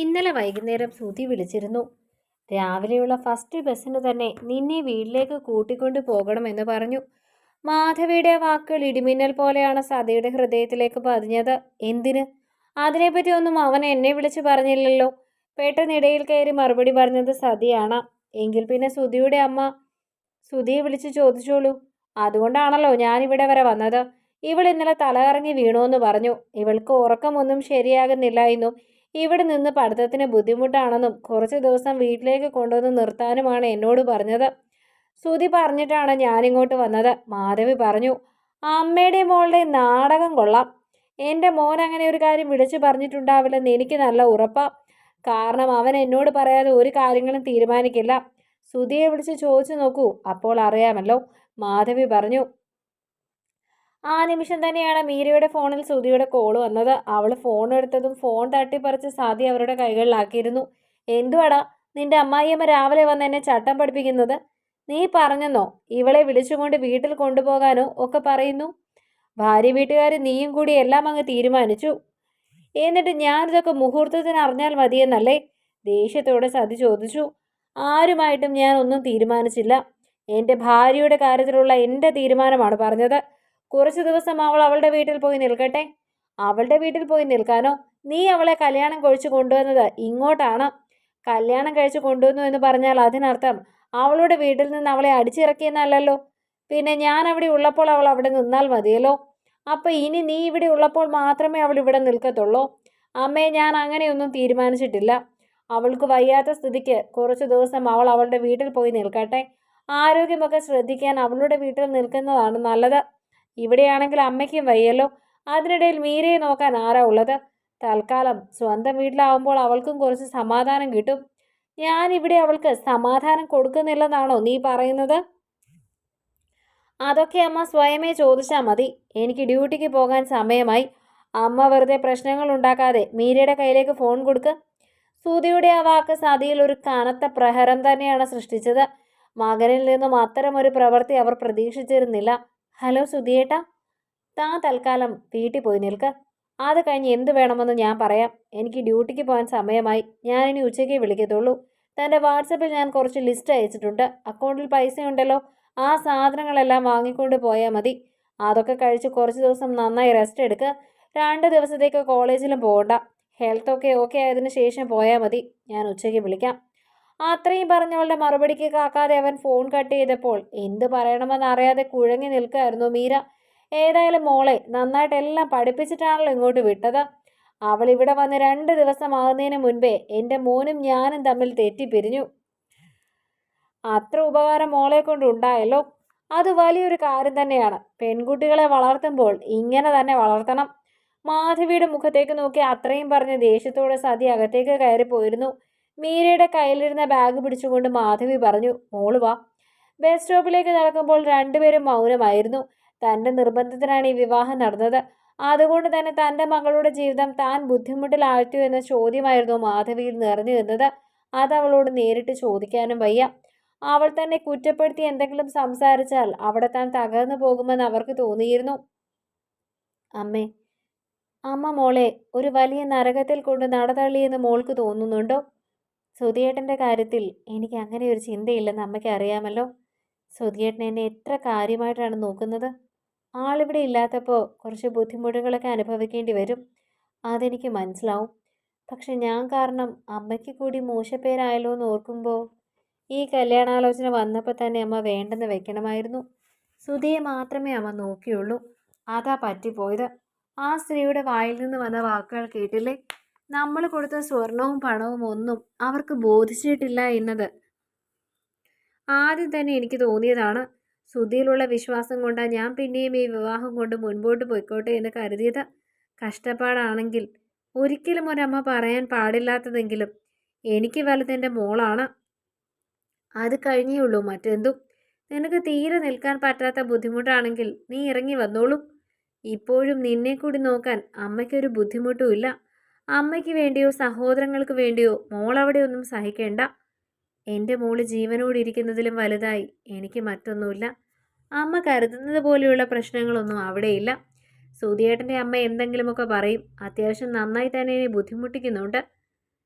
ഇന്നലെ വൈകുന്നേരം സുധി വിളിച്ചിരുന്നു. രാവിലെയുള്ള ഫസ്റ്റ് ബസ്സിന് തന്നെ നിന്നെ വീട്ടിലേക്ക് കൂട്ടിക്കൊണ്ടു പോകണമെന്ന് പറഞ്ഞു. മാധവിയുടെ വാക്കുകൾ ഇടിമിന്നൽ പോലെയാണ് സതിയുടെ ഹൃദയത്തിലേക്ക് പതിഞ്ഞത്. എന്തിന്? അതിനെപ്പറ്റി ഒന്നും അവൻ എന്നെ വിളിച്ചു പറഞ്ഞില്ലല്ലോ. പെട്ടെന്നിടയിൽ കയറി മറുപടി പറഞ്ഞത് സതിയാണ്. എങ്കിൽ പിന്നെ സുധിയുടെ അമ്മ സുധിയെ വിളിച്ച് ചോദിച്ചോളൂ. അതുകൊണ്ടാണല്ലോ ഞാനിവിടെ വരെ വന്നത്. ഇവൾ ഇന്നലെ തലകറങ്ങി എന്ന് പറഞ്ഞു. ഇവൾക്ക് ഉറക്കമൊന്നും ശരിയാകുന്നില്ല എന്നും ഇവിടെ നിന്ന് പഠിത്തത്തിന് ബുദ്ധിമുട്ടാണെന്നും കുറച്ച് ദിവസം വീട്ടിലേക്ക് കൊണ്ടുവന്ന് നിർത്താനുമാണ് എന്നോട് പറഞ്ഞത്. ശ്രുതി പറഞ്ഞിട്ടാണ് ഞാനിങ്ങോട്ട് വന്നത്. മാധവി പറഞ്ഞു അമ്മയുടെ മോളുടെ നാടകം കൊള്ളാം. എന്റെ മോൻ അങ്ങനെ ഒരു കാര്യം വിളിച്ചു പറഞ്ഞിട്ടുണ്ടാവില്ലെന്ന് എനിക്ക് നല്ല ഉറപ്പാണ് കാരണം അവൻ എന്നോട് പറയാതെ ഒരു കാര്യങ്ങളും തീരുമാനിക്കില്ല. സുധിയെ വിളിച്ച് ചോദിച്ചു നോക്കൂ അപ്പോൾ അറിയാമല്ലോ. മാധവി പറഞ്ഞു ആ നിമിഷം തന്നെയാണ് മീരയുടെ ഫോണിൽ സുധിയുടെ കോൾ വന്നത്. അവൾ ഫോൺ എടുത്തതും ഫോൺ തട്ടിപ്പറിച്ച് സാധി അവരുടെ കൈകളിലാക്കിയിരുന്നു. എന്തുവാടാ നിന്റെ അമ്മായിയമ്മ രാവിലെ വന്ന് എന്നെ ചട്ടം പഠിപ്പിക്കുന്നത്? നീ പറഞ്ഞെന്നോ? ഇവളെ വിളിച്ചുകൊണ്ട് വീട്ടിൽ കൊണ്ടുപോകാനോ ഒക്കെ പറയുന്നു? ഭാര്യ വീട്ടുകാർ നീയും കൂടി എല്ലാം അങ്ങ് തീരുമാനിച്ചു. എന്നിട്ട് ഞാനിതൊക്കെ മുഹൂർത്തത്തിന് അറിഞ്ഞാൽ മതിയെന്നല്ലേ? ദേഷ്യത്തോടെ സതി ചോദിച്ചു. ആരുമായിട്ടും ഞാൻ ഒന്നും തീരുമാനിച്ചില്ല. എന്റെ ഭാര്യയുടെ കാര്യത്തിലുള്ള എന്റെ തീരുമാനമാണ് പറഞ്ഞത്. കുറച്ച് ദിവസം അവൾ അവളുടെ വീട്ടിൽ പോയി നിൽക്കട്ടെ. അവളുടെ വീട്ടിൽ പോയി നിൽക്കാനോ? നീ അവളെ കല്യാണം കഴിച്ചു കൊണ്ടുവന്നത് ഇങ്ങോട്ടാണ്? കല്യാണം കഴിച്ചു കൊണ്ടുവന്നു എന്ന് പറഞ്ഞാൽ അതിനർത്ഥം അവളുടെ വീട്ടിൽ നിന്ന് അവളെ അടിച്ചിറക്കിയെന്നല്ലല്ലോ. പിന്നെ ഞാൻ അവിടെ ഉള്ളപ്പോൾ അവൾ അവിടെ നിന്നാൽ മതിയല്ലോ. അപ്പം ഇനി നീ ഇവിടെ ഉള്ളപ്പോൾ മാത്രമേ അവൾ ഇവിടെ നിൽക്കത്തുള്ളൂ. അമ്മയെ ഞാൻ അങ്ങനെയൊന്നും തീരുമാനിച്ചിട്ടില്ല. അവൾക്ക് വയ്യാത്ത സ്ഥിതിക്ക് കുറച്ച് ദിവസം അവൾ അവളുടെ വീട്ടിൽ പോയി നിൽക്കട്ടെ. ആരോഗ്യമൊക്കെ ശ്രദ്ധിക്കാൻ അവളുടെ വീട്ടിൽ നിൽക്കുന്നതാണ് നല്ലത്. ഇവിടെയാണെങ്കിൽ അമ്മയ്ക്കും വയ്യല്ലോ. അതിനിടയിൽ മീരയെ നോക്കാൻ ആരാ ഉള്ളത്? തൽക്കാലം സ്വന്തം വീട്ടിലാവുമ്പോൾ അവൾക്കും കുറച്ച് സമാധാനം കിട്ടും. ഞാൻ ഇവിടെ അവൾക്ക് സമാധാനം കൊടുക്കുന്നില്ലെന്നാണോ നീ പറയുന്നത്? അതൊക്കെ അമ്മ സ്വയമേ ചോദിച്ചാൽ മതി. എനിക്ക് ഡ്യൂട്ടിക്ക് പോകാൻ സമയമായി. അമ്മ വെറുതെ പ്രശ്നങ്ങൾ ഉണ്ടാക്കാതെ മീരയുടെ കയ്യിലേക്ക് ഫോൺ കൊടുക്ക്. സൂതിയുടെ ആ വാക്ക് സതിയിൽ ഒരു കനത്ത പ്രഹരം തന്നെയാണ് സൃഷ്ടിച്ചത്. മകനിൽ നിന്നും അത്തരമൊരു പ്രവൃത്തി അവർ പ്രതീക്ഷിച്ചിരുന്നില്ല. ഹലോ സുധിയേട്ടാ. താ തൽക്കാലം വീട്ടിൽ പോയി നിൽക്ക. അത് കഴിഞ്ഞ് എന്ത് വേണമെന്ന് ഞാൻ പറയാം. എനിക്ക് ഡ്യൂട്ടിക്ക് പോകാൻ സമയമായി. ഞാനിനി ഉച്ചയ്ക്ക് വിളിക്കത്തുള്ളൂ. തന്റെ വാട്സപ്പിൽ ഞാൻ കുറച്ച് ലിസ്റ്റ് അയച്ചിട്ടുണ്ട്. അക്കൗണ്ടിൽ പൈസ ഉണ്ടല്ലോ ആ സാധനങ്ങളെല്ലാം വാങ്ങിക്കൊണ്ട് പോയാൽ മതി. അതൊക്കെ കഴിച്ച് കുറച്ച് ദിവസം നന്നായി റെസ്റ്റ് എടുക്കുക രണ്ട് ദിവസത്തേക്ക് കോളേജിലും പോകണ്ട. ഹെൽത്തൊക്കെ ഓക്കെ ആയതിനു ശേഷം പോയാൽ മതി. ഞാൻ ഉച്ചയ്ക്ക് വിളിക്കാം. അത്രയും പറഞ്ഞവളുടെ മറുപടിക്ക് കാക്കാതെ അവൻ ഫോൺ കട്ട് ചെയ്തപ്പോൾ എന്ത് പറയണമെന്ന് അറിയാതെ കുഴങ്ങി നിൽക്കായിരുന്നു മീര. ഏതായാലും മോളെ നന്നായിട്ട് എല്ലാം പഠിപ്പിച്ചിട്ടാണല്ലോ ഇങ്ങോട്ട് വിട്ടത്. അവൾ ഇവിടെ വന്ന് രണ്ട് ദിവസമാകുന്നതിന് മുൻപേ എന്റെ മോനും ഞാനും തമ്മിൽ തെറ്റിപ്പിരിഞ്ഞു അത്ര ഉപകാരം മോളെ കൊണ്ട് ഉണ്ടായല്ലോ. അത് വലിയൊരു കാര്യം തന്നെയാണ്. പെൺകുട്ടികളെ വളർത്തുമ്പോൾ ഇങ്ങനെ തന്നെ വളർത്തണം. മാധവിയുടെ മുഖത്തേക്ക് നോക്കി അത്രയും പറഞ്ഞ് ദേഷ്യത്തോടെ സതി അകത്തേക്ക് കയറി പോയിരുന്നു മീരയുടെ കയ്യിലിരുന്ന ബാഗ് പിടിച്ചുകൊണ്ട് മാധവി പറഞ്ഞു മോൾ വാ. ബസ് സ്റ്റോപ്പിലേക്ക് നടക്കുമ്പോൾ രണ്ടുപേരും മൗനമായിരുന്നു. തന്റെ നിർബന്ധത്തിനാണ് ഈ വിവാഹം നടന്നത്. അതുകൊണ്ട് തന്നെ തന്റെ മകളുടെ ജീവിതം താൻ ബുദ്ധിമുട്ടിലാഴ്ത്തു എന്ന ചോദ്യമായിരുന്നു മാധവിയിൽ നിറഞ്ഞു നിന്നത്. അത് അവളോട് നേരിട്ട് ചോദിക്കാനും വയ്യ. അവൾ തന്നെ കുറ്റപ്പെടുത്തി എന്തെങ്കിലും സംസാരിച്ചാൽ അവിടെ താൻ തകർന്നു പോകുമെന്ന് അവർക്ക് തോന്നിയിരുന്നു. അമ്മേ അമ്മ മോളെ ഒരു വലിയ നരകത്തിൽ കൊണ്ട് നടതള്ളിയെന്ന് മോൾക്ക് തോന്നുന്നുണ്ടോ? സുധിയേട്ടന്റെ കാര്യത്തിൽ എനിക്ക് അങ്ങനെ ഒരു ചിന്തയില്ലെന്ന് അമ്മയ്ക്ക് അറിയാമല്ലോ. സുധിയേട്ടൻ എന്നെ എത്ര കാര്യമായിട്ടാണ് നോക്കുന്നത്. ആളിവിടെ ഇല്ലാത്തപ്പോൾ കുറച്ച് ബുദ്ധിമുട്ടുകളൊക്കെ അനുഭവിക്കേണ്ടി വരും. അതെനിക്ക് മനസ്സിലാവും. പക്ഷെ ഞാൻ കാരണം അമ്മയ്ക്ക് കൂടി മോശപ്പേരായല്ലോ എന്ന് ഓർക്കുമ്പോൾ ഈ കല്യാണാലോചന വന്നപ്പോൾ തന്നെ അമ്മ വേണ്ടെന്ന് വെക്കണമായിരുന്നു. സുധിയെ മാത്രമേ അമ്മ നോക്കിയുള്ളൂ. അതാ പറ്റിപ്പോയത്. ആ സ്ത്രീയുടെ വായിൽ നിന്ന് വന്ന വാക്കുകൾ കേട്ടില്ലേ? നമ്മൾ കൊടുത്ത സ്വർണവും പണവും ഒന്നും അവർക്ക് ബോധിച്ചിട്ടില്ല എന്നത് ആദ്യം തന്നെ എനിക്ക് തോന്നിയതാണ്. സുധിയിലുള്ള വിശ്വാസം കൊണ്ടാണ് ഞാൻ പിന്നെയും ഈ വിവാഹം കൊണ്ട് മുൻപോട്ട് പോയിക്കോട്ടെ എന്ന് കരുതിയത്. കഷ്ടപ്പാടാണെങ്കിൽ ഒരിക്കലും ഒരമ്മ പറയാൻ പാടില്ലാത്തതെങ്കിലും എനിക്ക് വലുതെന്റെ മോളാണ്. അത് കഴിഞ്ഞേ ഉള്ളൂ മറ്റെന്തും. നിനക്ക് തീരെ നിൽക്കാൻ പറ്റാത്ത ബുദ്ധിമുട്ടാണെങ്കിൽ നീ ഇറങ്ങി വന്നോളൂ. ഇപ്പോഴും നിന്നെ കൂടി നോക്കാൻ അമ്മയ്ക്കൊരു ബുദ്ധിമുട്ടുമില്ല അമ്മയ്ക്ക് വേണ്ടിയോ സഹോദരങ്ങൾക്ക് വേണ്ടിയോ മോൾ ഒന്നും സഹിക്കേണ്ട. എന്റെ മോൾ ജീവനോടിരിക്കുന്നതിലും വലുതായി. എനിക്ക് മറ്റൊന്നുമില്ല. അമ്മ കരുതുന്നത് പോലെയുള്ള പ്രശ്നങ്ങളൊന്നും അവിടെയില്ല. സുധിയേട്ടന്റെ അമ്മ എന്തെങ്കിലുമൊക്കെ പറയും. അത്യാവശ്യം നന്നായി തന്നെ എന്നെ ബുദ്ധിമുട്ടിക്കുന്നുണ്ട്.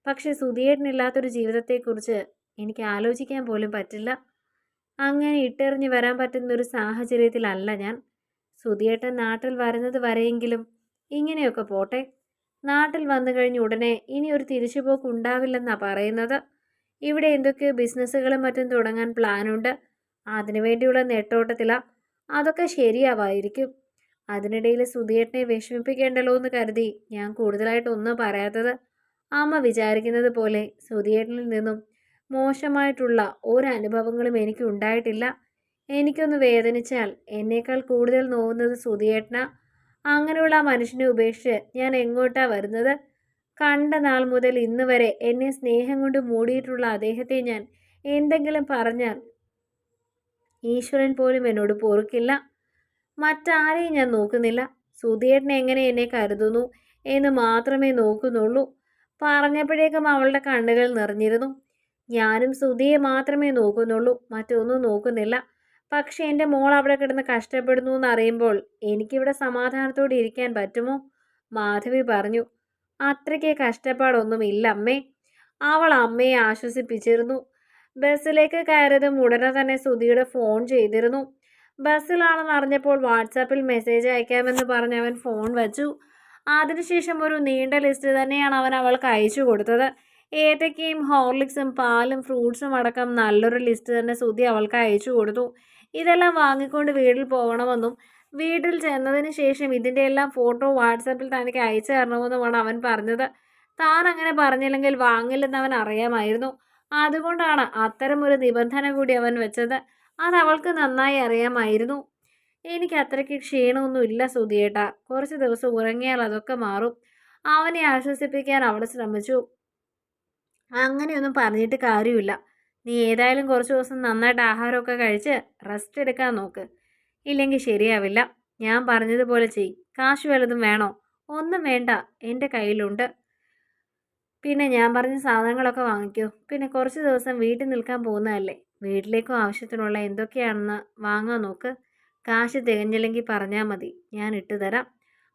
പക്ഷെ സുധിയേട്ടനില്ലാത്തൊരു ജീവിതത്തെക്കുറിച്ച് എനിക്ക് ആലോചിക്കാൻ പോലും പറ്റില്ല. അങ്ങനെ ഇട്ടെറിഞ്ഞ് വരാൻ പറ്റുന്ന ഒരു സാഹചര്യത്തിലല്ല ഞാൻ. സുധിയേട്ടൻ നാട്ടിൽ വരുന്നത് വരെയെങ്കിലും ഇങ്ങനെയൊക്കെ പോട്ടെ. നാട്ടിൽ വന്നു കഴിഞ്ഞ ഉടനെ ഇനി ഒരു തിരിച്ചുപോക്ക് ഉണ്ടാവില്ലെന്നാണ് പറയുന്നത്. ഇവിടെ എന്തൊക്കെയോ ബിസിനസ്സുകളും മറ്റും തുടങ്ങാൻ പ്ലാനുണ്ട്? അതിനുവേണ്ടിയുള്ള നെട്ടോട്ടത്തിലാണ് അതൊക്കെ ശരിയാവായിരിക്കും അതിനിടയിൽ സുധിയേട്ടനെ വിഷമിപ്പിക്കേണ്ടല്ലോ എന്ന് കരുതി ഞാൻ കൂടുതലായിട്ടൊന്നും പറയാത്തത്. അമ്മ വിചാരിക്കുന്നത് പോലെ സുധിയേട്ടനിൽ നിന്നും മോശമായിട്ടുള്ള ഒരനുഭവങ്ങളും എനിക്ക് ഉണ്ടായിട്ടില്ല. എനിക്കൊന്ന് വേദനിച്ചാൽ എന്നേക്കാൾ കൂടുതൽ നോവുന്നത് സുധിയേട്ടനാ അങ്ങനെയുള്ള ആ മനുഷ്യനെ ഉപേക്ഷിച്ച് ഞാൻ എങ്ങോട്ടാ വരുന്നത്? കണ്ട നാൾ മുതൽ ഇന്ന് വരെ എന്നെ സ്നേഹം കൊണ്ട് മൂടിയിട്ടുള്ള അദ്ദേഹത്തെ ഞാൻ എന്തെങ്കിലും പറഞ്ഞാൽ ഈശ്വരൻ പോലും എന്നോട് പൊറുക്കില്ല. മറ്റാരെയും ഞാൻ നോക്കുന്നില്ല. സുധിയേട്ടൻ എങ്ങനെ എന്നെ കരുതുന്നു എന്ന് മാത്രമേ നോക്കുന്നുള്ളൂ. പറഞ്ഞപ്പോഴേക്കും അവളുടെ കണ്ണുകൾ നിറഞ്ഞിരുന്നു. ഞാനും സുധിയെ മാത്രമേ നോക്കുന്നുള്ളൂ. മറ്റൊന്നും നോക്കുന്നില്ല. പക്ഷെ എന്റെ മോൾ അവിടെ കിടന്ന് കഷ്ടപ്പെടുന്നു എന്ന് അറിയുമ്പോൾ എനിക്കിവിടെ സമാധാനത്തോടെ ഇരിക്കാൻ പറ്റുമോ? മാധവി പറഞ്ഞു അത്രയ്ക്ക് കഷ്ടപ്പാടൊന്നും ഇല്ല അമ്മേ. അവൾ അമ്മയെ ആശ്വസിപ്പിച്ചിരുന്നു. ബസ്സിലേക്ക് കയറിയതും ഉടനെ തന്നെ സുധിയുടെ ഫോൺ ചെയ്തിരുന്നു. ബസ്സിലാണെന്ന് അറിഞ്ഞപ്പോൾ വാട്സാപ്പിൽ മെസ്സേജ് അയക്കാമെന്ന് പറഞ്ഞ് അവൻ ഫോൺ വച്ചു. അതിനുശേഷം ഒരു നീണ്ട ലിസ്റ്റ് തന്നെയാണ് അവൻ അവൾക്ക് അയച്ചു കൊടുത്തത്. ഏത്തക്കയും ഹോർലിക്സും പാലും ഫ്രൂട്ട്സും അടക്കം നല്ലൊരു ലിസ്റ്റ് തന്നെ സുധി അവൾക്ക് അയച്ചു കൊടുത്തു. ഇതെല്ലാം വാങ്ങിക്കൊണ്ട് വീട്ടിൽ പോകണമെന്നും വീട്ടിൽ ചെന്നതിന് ശേഷം ഇതിന്റെ എല്ലാം ഫോട്ടോ വാട്സാപ്പിൽ തനിക്ക് അയച്ചു തരണമെന്നുമാണ് അവൻ പറഞ്ഞത്. താൻ അങ്ങനെ പറഞ്ഞില്ലെങ്കിൽ വാങ്ങില്ലെന്ന് അവൻ അറിയാമായിരുന്നു. അതുകൊണ്ടാണ് അത്തരമൊരു നിബന്ധന കൂടി അവൻ വെച്ചത്. അത് അവൾക്ക് നന്നായി അറിയാമായിരുന്നു. എനിക്ക് അത്രയ്ക്ക് ക്ഷീണമൊന്നും ഇല്ല സുധിയേട്ട. കുറച്ച് ദിവസം ഉറങ്ങിയാൽ അതൊക്കെ മാറും. അവനെ ആശ്വസിപ്പിക്കാൻ അവൾ ശ്രമിച്ചു. അങ്ങനെയൊന്നും പറഞ്ഞിട്ട് കാര്യമില്ല. നീ ഏതായാലും കുറച്ച് ദിവസം നന്നായിട്ട് ആഹാരമൊക്കെ കഴിച്ച് റെസ്റ്റ് എടുക്കാൻ നോക്ക്. ഇല്ലെങ്കിൽ ശരിയാവില്ല. ഞാൻ പറഞ്ഞതുപോലെ ചെയ്. കാശ് വല്ലതും വേണോ? ഒന്നും വേണ്ട. എന്റെ കയ്യിലുണ്ട്. പിന്നെ ഞാൻ പറഞ്ഞ സാധനങ്ങളൊക്കെ വാങ്ങിക്കൂ. പിന്നെ കുറച്ച് ദിവസം വീട്ടിൽ നിൽക്കാൻ പോകുന്നതല്ലേ? വീട്ടിലേക്കും ആവശ്യത്തിനുള്ള എന്തൊക്കെയാണെന്ന് വാങ്ങാൻ നോക്ക്. കാശ് തികഞ്ഞില്ലെങ്കിൽ പറഞ്ഞാൽ മതി. ഞാൻ ഇട്ടു തരാം.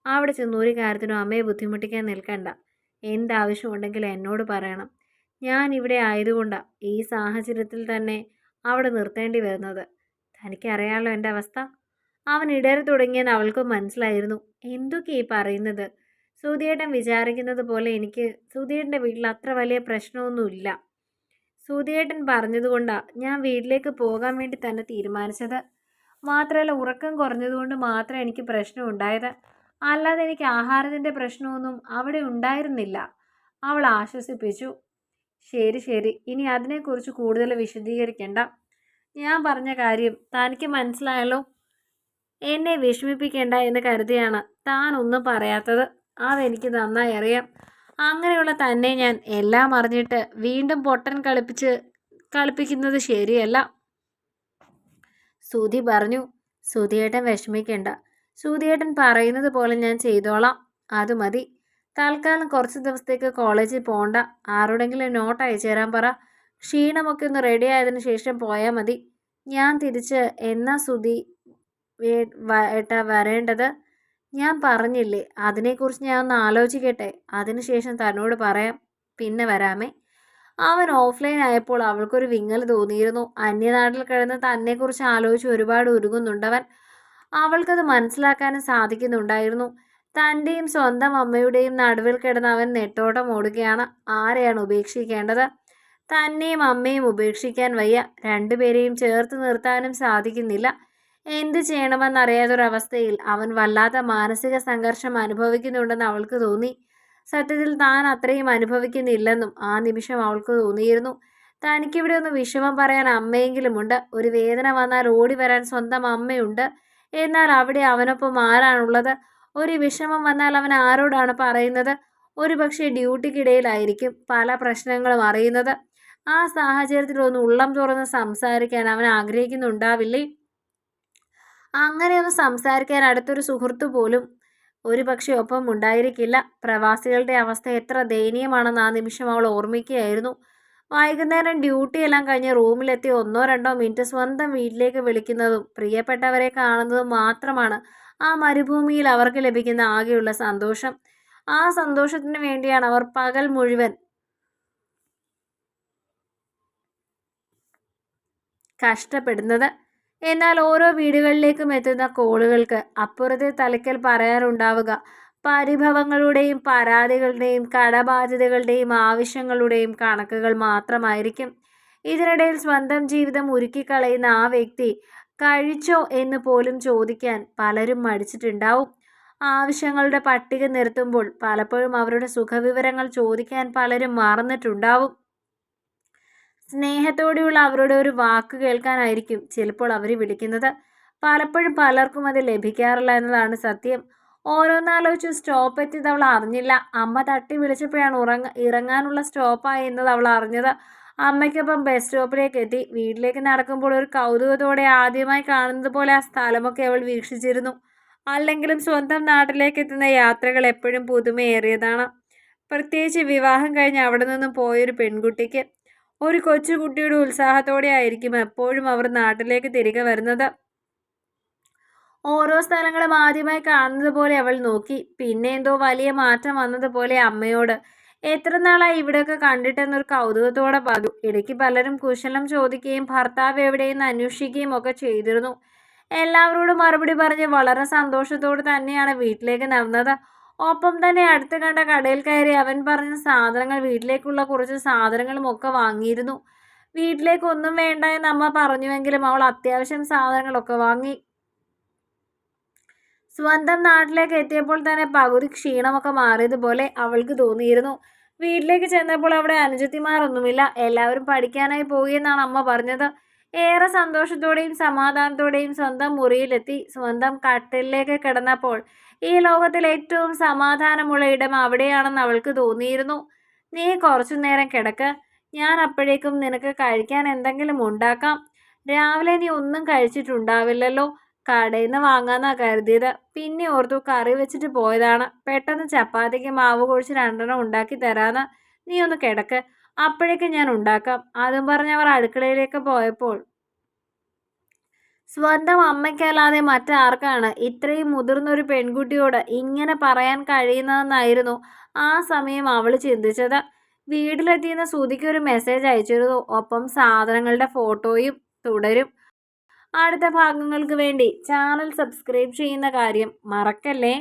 അവിടെ ചെന്ന് ഒരു കാര്യത്തിനും അമ്മയെ ബുദ്ധിമുട്ടിക്കാൻ നിൽക്കണ്ട. എന്താവശ്യമുണ്ടെങ്കിലും എന്നോട് പറയണം. ഞാൻ ഇവിടെ ആയതുകൊണ്ടാണ് ഈ സാഹചര്യത്തിൽ തന്നെ അവിടെ നിർത്തേണ്ടി വരുന്നത്. തനിക്കറിയാമല്ലോ എന്റെ അവസ്ഥ. അവൻ ഇടറി തുടങ്ങിയെന്ന് അവൾക്ക് മനസ്സിലായിരുന്നു. എന്തൊക്കെ ഈ പറയുന്നത്? സുധിയേട്ടൻ വിചാരിക്കുന്നത് പോലെ എനിക്ക് സുധിയേട്ടന്റെ വീട്ടിൽ അത്ര വലിയ പ്രശ്നമൊന്നുമില്ല. സുധിയേട്ടൻ പറഞ്ഞതുകൊണ്ടാണ് ഞാൻ വീട്ടിലേക്ക് പോകാൻ വേണ്ടി തന്നെ തീരുമാനിച്ചത്. മാത്രമല്ല ഉറക്കം കുറഞ്ഞതുകൊണ്ട് മാത്രമേ എനിക്ക് പ്രശ്നം ഉണ്ടായത് അല്ലാതെ എനിക്ക് ആഹാരത്തിന്റെ പ്രശ്നമൊന്നും അവിടെ ഉണ്ടായിരുന്നില്ല. അവൾ ആശ്വസിപ്പിച്ചു. ശരി ശരി. ഇനി അതിനെക്കുറിച്ച് കൂടുതൽ വിശദീകരിക്കേണ്ട. ഞാൻ പറഞ്ഞ കാര്യം തനിക്ക് മനസ്സിലായല്ലോ. എന്നെ വിഷമിപ്പിക്കേണ്ട എന്ന് കരുതിയാണ് താൻ ഒന്നും പറയാത്തത്. അതെനിക്ക് നന്നായി അറിയാം. അങ്ങനെയുള്ള തന്നെ ഞാൻ എല്ലാം അറിഞ്ഞിട്ട് വീണ്ടും പൊട്ടൻ കളിപ്പിച്ച് കളിപ്പിക്കുന്നത് ശരിയല്ല. സുധി പറഞ്ഞു സുധിയേട്ടൻ വിഷമിക്കേണ്ട. സുധിയേട്ടൻ പറയുന്നത് പോലെ ഞാൻ ചെയ്തോളാം. അത് മതി. തൽക്കാലം കുറച്ച് ദിവസത്തേക്ക് കോളേജിൽ പോകണ്ട ആരോടെങ്കിലും നോട്ട് അയച്ചു തരാൻ പറ. ക്ഷീണമൊക്കെ ഒന്ന് റെഡി ആയതിനു ശേഷം പോയാൽ മതി. ഞാൻ തിരിച്ച് എന്നാ സുതി ഏട്ടാ വരേണ്ടത്? ഞാൻ പറഞ്ഞില്ലേ അതിനെക്കുറിച്ച് ഞാൻ ഒന്ന് ആലോചിക്കട്ടെ. അതിനുശേഷം തന്നോട് പറയാം. പിന്നെ വരാമേ. അവൻ ഓഫ്ലൈൻ ആയപ്പോൾ അവൾക്കൊരു വിങ്ങൽ തോന്നിയിരുന്നു. അന്യനാട്ടിൽ കിടന്ന് തന്നെക്കുറിച്ച് ആലോചിച്ച് ഒരുപാട് ഉരുകുന്നുണ്ടവൻ അവൾക്കത് മനസ്സിലാക്കാനും സാധിക്കുന്നുണ്ടായിരുന്നു. തന്റെയും സ്വന്തം അമ്മയുടെയും നടുവിൽ കിടന്ന് അവൻ നെട്ടോട്ടം ഓടുകയാണ് ആരെയാണ് ഉപേക്ഷിക്കേണ്ടത്? തന്നെയും അമ്മയും ഉപേക്ഷിക്കാൻ വയ്യ. രണ്ടുപേരെയും ചേർത്ത് നിർത്താനും സാധിക്കുന്നില്ല. എന്ത് ചെയ്യണമെന്നറിയാത്തൊരവസ്ഥയിൽ അവൻ വല്ലാത്ത മാനസിക സംഘർഷം അനുഭവിക്കുന്നുണ്ടെന്ന് അവൾക്ക് തോന്നി. സത്യത്തിൽ താൻ അത്രയും അനുഭവിക്കുന്നില്ലെന്നും ആ നിമിഷം അവൾക്ക് തോന്നിയിരുന്നു. തനിക്കിവിടെ ഒന്ന് വിഷമം പറയാൻ അമ്മയെങ്കിലുമുണ്ട്. ഒരു വേദന വന്നാൽ ഓടി വരാൻ സ്വന്തം അമ്മയുണ്ട്. എന്നാൽ അവിടെ അവനൊപ്പം ആരാണുള്ളത്? ഒരു വിഷമം വന്നാൽ അവൻ ആരോടാണ് പറയുന്നത്? ഒരു പക്ഷേ ഡ്യൂട്ടിക്കിടയിലായിരിക്കും പല പ്രശ്നങ്ങളും അറിയുന്നത്. ആ സാഹചര്യത്തിൽ ഒന്ന് ഉള്ളം തുറന്ന് സംസാരിക്കാൻ അവൻ ആഗ്രഹിക്കുന്നുണ്ടാവില്ലേ? അങ്ങനെയൊന്ന് സംസാരിക്കാൻ അടുത്തൊരു സുഹൃത്ത് പോലും ഒരു പക്ഷേ ഒപ്പം ഉണ്ടായിരിക്കില്ല. പ്രവാസികളുടെ അവസ്ഥ എത്ര ദയനീയമാണെന്ന് ആ നിമിഷം അവൾ ഓർമ്മിക്കുകയായിരുന്നു. വൈകുന്നേരം ഡ്യൂട്ടി എല്ലാം കഴിഞ്ഞ് റൂമിലെത്തി ഒന്നോ രണ്ടോ മിനിറ്റ് സ്വന്തം വീട്ടിലേക്ക് വിളിക്കുന്നതും പ്രിയപ്പെട്ടവരെ കാണുന്നതും മാത്രമാണ് ആ മരുഭൂമിയിൽ അവർക്ക് ലഭിക്കുന്ന ആകെയുള്ള സന്തോഷം. ആ സന്തോഷത്തിന് വേണ്ടിയാണ് അവർ പകൽ മുഴുവൻ കഷ്ടപ്പെടുന്നത്. എന്നാൽ ഓരോ വീടുകളിലേക്കും എത്തുന്ന കോളുകൾക്ക് അപ്പുറത്തെ തലയ്ക്കൽ പറയാറുണ്ടാവുക. പരിഭവങ്ങളുടെയും പരാതികളുടെയും കടബാധ്യതകളുടെയും ആവശ്യങ്ങളുടെയും കണക്കുകൾ മാത്രമായിരിക്കും. ഇതിനിടയിൽ സ്വന്തം ജീവിതം ഉരുക്കിക്കളയുന്ന ആ വ്യക്തി കഴിച്ചോ എന്ന് പോലും ചോദിക്കാൻ പലരും മടിച്ചിട്ടുണ്ടാവും. ആവശ്യങ്ങളുടെ പട്ടിക നിർത്തുമ്പോൾ പലപ്പോഴും അവരുടെ സുഖവിവരങ്ങൾ ചോദിക്കാൻ പലരും മറന്നിട്ടുണ്ടാവും. സ്നേഹത്തോടെയുള്ള അവരുടെ ഒരു വാക്ക് കേൾക്കാനായിരിക്കും ചിലപ്പോൾ അവർ വിളിക്കുന്നത്. പലപ്പോഴും പലർക്കും അത് ലഭിക്കാറില്ല എന്നതാണ് സത്യം. ഓരോന്നാലോചിച്ച് സ്റ്റോപ്പ് എത്തിയത് അവൾ അറിഞ്ഞില്ല. അമ്മ തട്ടി വിളിച്ചപ്പോഴാണ് ഉറങ്ങ ഇറങ്ങാനുള്ള സ്റ്റോപ്പായി എന്നത് അവൾ അറിഞ്ഞത്. അമ്മയ്ക്കൊപ്പം ബസ് സ്റ്റോപ്പിലേക്ക് എത്തി വീട്ടിലേക്ക് നടക്കുമ്പോൾ ഒരു കൗതുകത്തോടെ ആദ്യമായി കാണുന്നത് പോലെ ആ സ്ഥലമൊക്കെ അവൾ വീക്ഷിച്ചിരുന്നു. അല്ലെങ്കിലും സ്വന്തം നാട്ടിലേക്ക് എത്തുന്ന യാത്രകൾ എപ്പോഴും പുതുമയേറിയതാണ്. പ്രത്യേകിച്ച് വിവാഹം കഴിഞ്ഞ് അവിടെ നിന്നും പോയൊരു പെൺകുട്ടിക്ക് ഒരു കൊച്ചുകുട്ടിയുടെ ഉത്സാഹത്തോടെ ആയിരിക്കും എപ്പോഴും അവർ നാട്ടിലേക്ക് തിരികെ വരുന്നത്. ഓരോ സ്ഥലങ്ങളും ആദ്യമായി കാണുന്നത് പോലെ അവൾ നോക്കി. പിന്നെ എന്തോ വലിയ മാറ്റം വന്നതുപോലെ അമ്മയോട് എത്ര നാളായി ഇവിടെയൊക്കെ കണ്ടിട്ടെന്നൊരു കൗതുകത്തോടെ പറഞ്ഞു ഇടയ്ക്ക് പലരും കുശലം ചോദിക്കുകയും ഭർത്താവ് എവിടെയെന്ന് അന്വേഷിക്കുകയും ഒക്കെ ചെയ്തിരുന്നു. എല്ലാവരോടും മറുപടി പറഞ്ഞ് വളരെ സന്തോഷത്തോടെ തന്നെയാണ് വീട്ടിലേക്ക് നടന്നത്. ഒപ്പം തന്നെ അടുത്ത് കണ്ട കടയിൽ കയറി അവൻ പറഞ്ഞ സാധനങ്ങൾ വീട്ടിലേക്കുള്ള കുറച്ച് സാധനങ്ങളും ഒക്കെ വാങ്ങിയിരുന്നു. വീട്ടിലേക്കൊന്നും വേണ്ട എന്ന് അമ്മ പറഞ്ഞുവെങ്കിലും അവൾ അത്യാവശ്യം സാധനങ്ങളൊക്കെ വാങ്ങി. സ്വന്തം നാട്ടിലേക്ക് എത്തിയപ്പോൾ തന്നെ പകുതി ക്ഷീണമൊക്കെ മാറിയതുപോലെ അവൾക്ക് തോന്നിയിരുന്നു. വീട്ടിലേക്ക് ചെന്നപ്പോൾ അവിടെ അനുജത്തിമാരൊന്നുമില്ല. എല്ലാവരും പഠിക്കാനായി പോയി എന്നാണ് അമ്മ പറഞ്ഞത്. ഏറെ സന്തോഷത്തോടെയും സമാധാനത്തോടെയും സ്വന്തം മുറിയിലെത്തി. സ്വന്തം കട്ടിലേക്ക് കിടന്നപ്പോൾ ഈ ലോകത്തിൽ ഏറ്റവും സമാധാനമുള്ള ഇടം അവിടെയാണെന്ന് അവൾക്ക് തോന്നിയിരുന്നു. നീ കുറച്ചു നേരം കിടക്ക്. ഞാൻ അപ്പോഴേക്കും നിനക്ക് കഴിക്കാൻ എന്തെങ്കിലും ഉണ്ടാക്കാം. രാവിലെ നീ ഒന്നും കഴിച്ചിട്ടുണ്ടാവില്ലല്ലോ. കടയിൽ നിന്ന് വാങ്ങാന്നാ കരുതിയത്. പിന്നെ ഓർത്തു കറി വെച്ചിട്ട് പോയതാണ്. പെട്ടെന്ന് ചപ്പാത്തിക്ക് മാവ് കുഴിച്ച് രണ്ടെണ്ണം ഉണ്ടാക്കി തരാന്ന്. നീ ഒന്ന് കിടക്ക്. അപ്പോഴേക്കും ഞാൻ ഉണ്ടാക്കാം. അതും പറഞ്ഞ് അവർ അടുക്കളയിലേക്ക് പോയപ്പോൾ സ്വന്തം അമ്മയ്ക്കല്ലാതെ മറ്റാർക്കാണ്? ഇത്രയും മുതിർന്നൊരു പെൺകുട്ടിയോട് ഇങ്ങനെ പറയാൻ കഴിയുന്നതെന്നായിരുന്നു ആ സമയം അവൾ ചിന്തിച്ചത്. വീട്ടിലെത്തിയെന്ന സുധിക്ക് ഒരു മെസ്സേജ് അയച്ചിരുന്നു. ഒപ്പം സാധനങ്ങളുടെ ഫോട്ടോയും തുടരും. അടുത്ത ഭാഗങ്ങൾക്ക് വേണ്ടി ചാനൽ സബ്സ്ക്രൈബ് ചെയ്യുന്ന കാര്യം മറക്കല്ലേ?